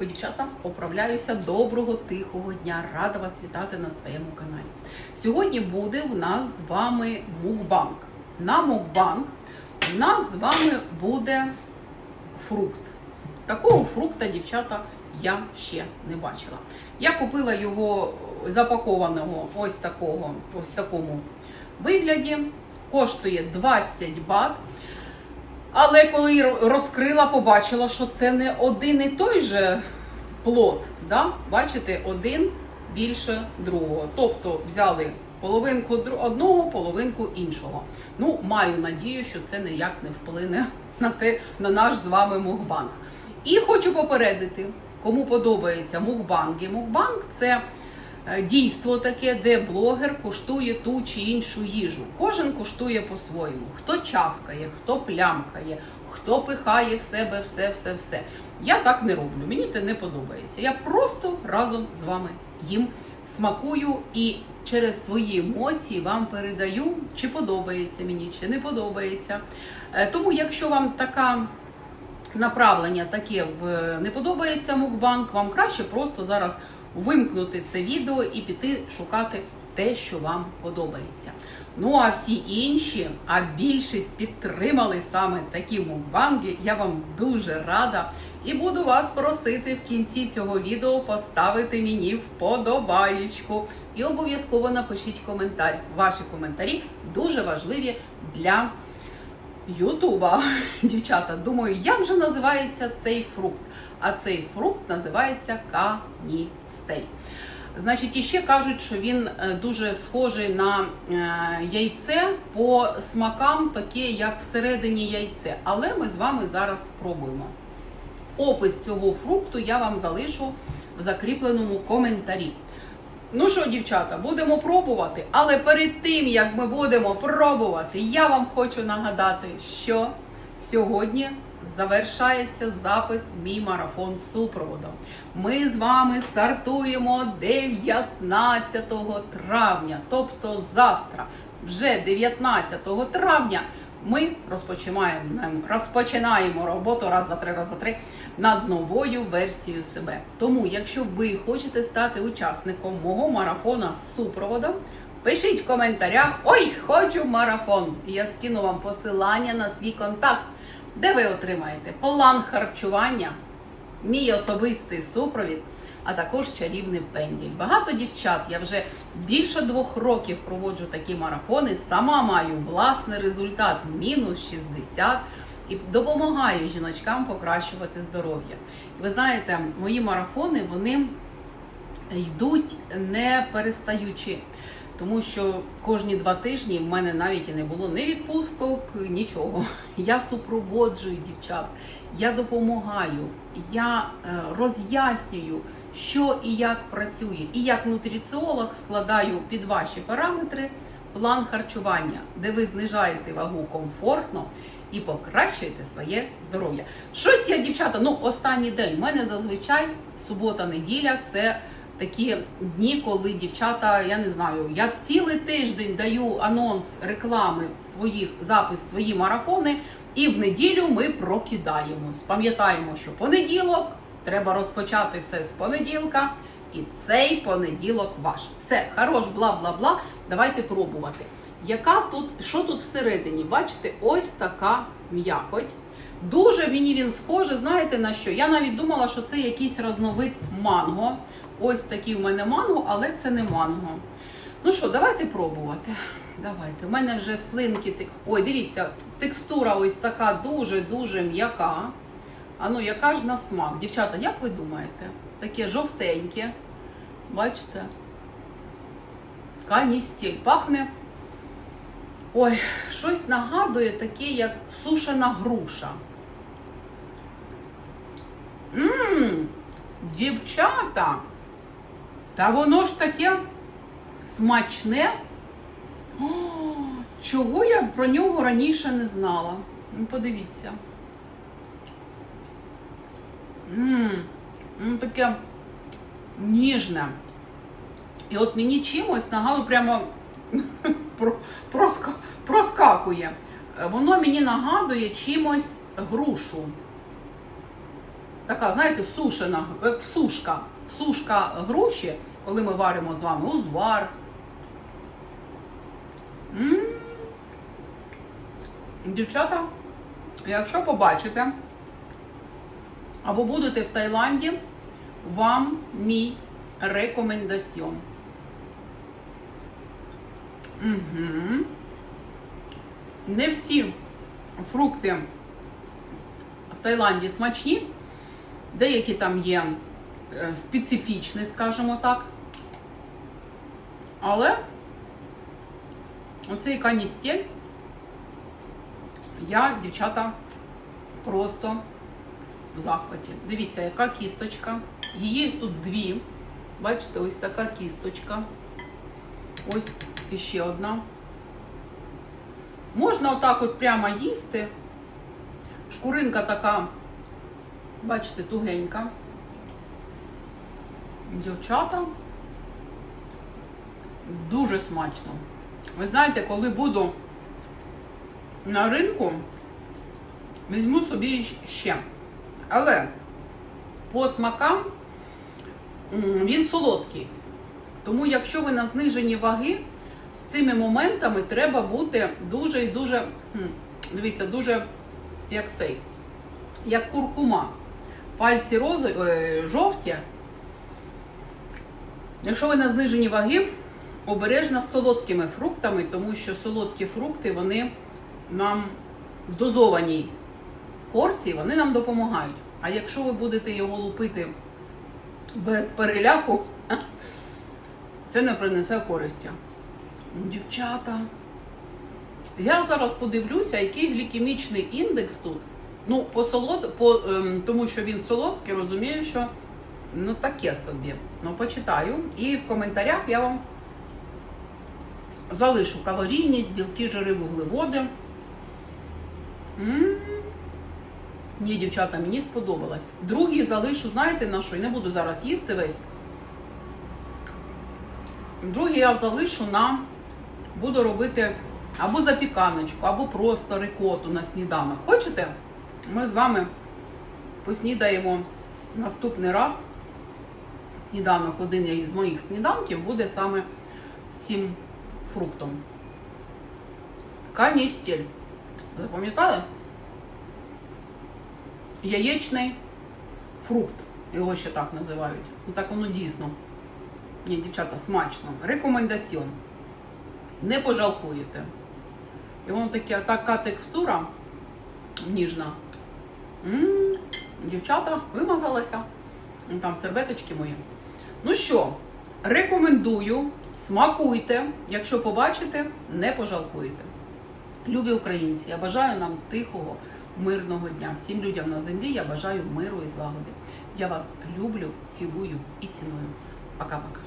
Дівчата, оправляюся. Доброго тихого дня. Рада вас вітати на своєму каналі. Сьогодні буде у нас з вами мукбанк. На мукбанк у нас з вами буде фрукт. Такого фрукта, дівчата, я ще не бачила. Я купила його запакованого ось такого, ось такому вигляді. Коштує 20 бат. Але коли розкрила, побачила, що це не один і той же плод. Да? Бачите, один більше другого. Тобто взяли половинку одного, половинку іншого. Ну, маю надію, що це ніяк не вплине на те, на наш з вами мукбанк. І хочу попередити, кому подобається мукбанги. Мукбанг це дійство таке, де блогер куштує ту чи іншу їжу. Кожен куштує по-своєму. Хто чавкає, хто плямкає, хто пихає в себе все, все, все. Я так не роблю. Мені це не подобається. Я просто разом з вами їм смакую і через свої емоції вам передаю, чи подобається мені, чи не подобається. Е, Тому, якщо вам така направлення таке не подобається мукбанк, вам краще просто зараз вимкнути це відео і піти шукати те, що вам подобається. Ну а всі інші, а більшість підтримали саме такі мукбанги. Я вам дуже рада і буду вас просити в кінці цього відео поставити мені вподобаєчку. І обов'язково напишіть коментар. Ваші коментарі дуже важливі для Ютуба. Дівчата, думаю, як же називається цей фрукт? А цей фрукт називається каністей. Значить, іще кажуть, що він е, дуже схожий на е, яйце по смакам, таке, як всередині яйце. Але ми з вами зараз спробуємо. Опис цього фрукту я вам залишу в закріпленому коментарі. Ну що, дівчата, будемо пробувати. Але перед тим, як ми будемо пробувати, я вам хочу нагадати, що сьогодні завершається запис мій марафон з супроводом. Ми з вами стартуємо 19 травня, тобто завтра, вже 19 травня. Ми розпочинаємо, розпочинаємо роботу раз за три, раз за три над новою версією себе. Тому, якщо ви хочете стати учасником мого марафона з супроводом, пишіть в коментарях: Ой, хочу марафон! І я скину вам посилання на свій контакт, де ви отримаєте план харчування, мій особистий супровід. А також чарівний пенділь. Багато дівчат. Я вже більше двох років проводжу такі марафони. Сама маю власний результат мінус 60 і допомагаю жіночкам покращувати здоров'я. Ви знаєте, мої марафони вони йдуть не перестаючи. Тому що кожні два тижні в мене навіть і не було ні відпусток, нічого. Я супроводжую дівчат, я допомагаю, я е, роз'яснюю, що і як працює. І як нутриціолог складаю під ваші параметри план харчування, де ви знижаєте вагу комфортно і покращуєте своє здоров'я. Щось я, дівчата, ну останній день. У мене зазвичай субота-неділя це такі дні, коли дівчата, я не знаю, я цілий тиждень даю анонс реклами своїх запис, свої марафони, і в неділю ми прокидаємось. Пам'ятаємо, що понеділок треба розпочати все з понеділка. І цей понеділок ваш. Все, хорош, бла бла бла. Давайте пробувати. Яка тут, що тут всередині? Бачите, ось така м'якоть. Дуже мені він схожий, знаєте на що? Я навіть думала, що це якийсь разновид манго. Ось такий у мене манго, але це не манго. Ну що, давайте пробувати. Давайте. У мене вже слинки. Ой, дивіться, текстура ось така дуже-дуже м'яка. А ну, яка ж на смак? Дівчата, як ви думаєте? Таке жовтеньке. Бачите? Каністіль. Пахне. Ой, щось нагадує таке, як сушена груша. Ммм, дівчата! Та воно ж таке смачне. О, чого я про нього раніше не знала? Ну, подивіться. Ммм, ну таке ніжне. І от мені чимось нагадує прямо проскакує. Е, Воно мені нагадує чимось грушу. така, знаєте, сушена, сушка. Сушка груші, коли ми варимо з вами узвар. М. Дівчата, якщо побачите, або будете в Таїланді, вам мій рекомендаціон. Угу. Не всі фрукти в Таїланді смачні, деякі там є е, специфічні, скажімо так. Але оцей каністель я, дівчата, просто в захваті. Дивіться, яка кісточка. Її тут дві. Бачите, ось така кісточка. Ось іще одна. Можна отак от прямо їсти. Шкуринка така, бачите, тугенька. Дівчата. Дуже смачно. Ви знаєте, коли буду на ринку, візьму собі ще. Але по смакам він солодкий. Тому, якщо ви на зниженні ваги, з цими моментами треба бути дуже і дуже, дивіться, дуже як цей, як куркума. Пальці рози, е, жовті. Якщо ви на зниженні ваги, обережно з солодкими фруктами, тому що солодкі фрукти вони нам в дозованій порції вони нам допомагають. А якщо ви будете його лупити без переляку, це не принесе користі. Дівчата. Я зараз подивлюся, який глікемічний індекс тут. Ну, по солод, по, ем, тому що він солодкий, розумію, що ну таке собі. Ну, почитаю. І в коментарях я вам залишу калорійність, білки, жири, вуглеводи. М. Ні, дівчата, мені сподобалось. Другий залишу, знаєте на що? І не буду зараз їсти весь. Другий я залишу на буду робити або запіканочку, або просто рикоту на сніданок. Хочете? Ми з вами поснідаємо наступний раз. Сніданок, один із моїх сніданків буде саме з цим фруктом. Каністель. Запам'ятали? Яєчний фрукт. Його ще так називають. Ну так воно дійсно. Ні, дівчата, смачно. Рекомендаціон. Не пожалкуєте. І воно таке, така текстура ніжна. М, Дівчата, вимазалася. Там серветочки мої. Ну що, рекомендую, смакуйте. Якщо побачите, не пожалкуєте. Любі українці, я бажаю нам тихого, мирного дня. Всім людям на землі я бажаю миру і злагоди. Я вас люблю, цілую і ціную. Пока-пока.